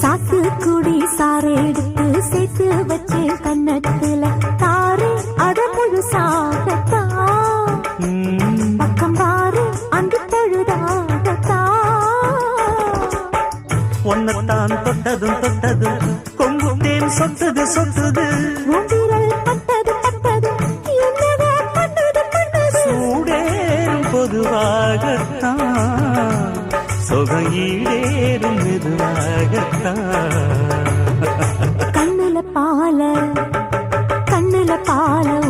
சாக்கு குடி சாறு எடுத்து சேர்த்து வச்சு கன்னத்துல தாரு அத முழுசாகத்தான் ம், பக்கம் பாரு அங்கு பழுதாகத்தான் ஒன்னத்தான் தொட்டதும் தொட்டதும் கொங்கு தேன் பண்ணது சூடேறும் பொதுவாகத்தான். சுகம் மெதுவாகத்தான். கண்ணுல பால கண்ணுல பாலம்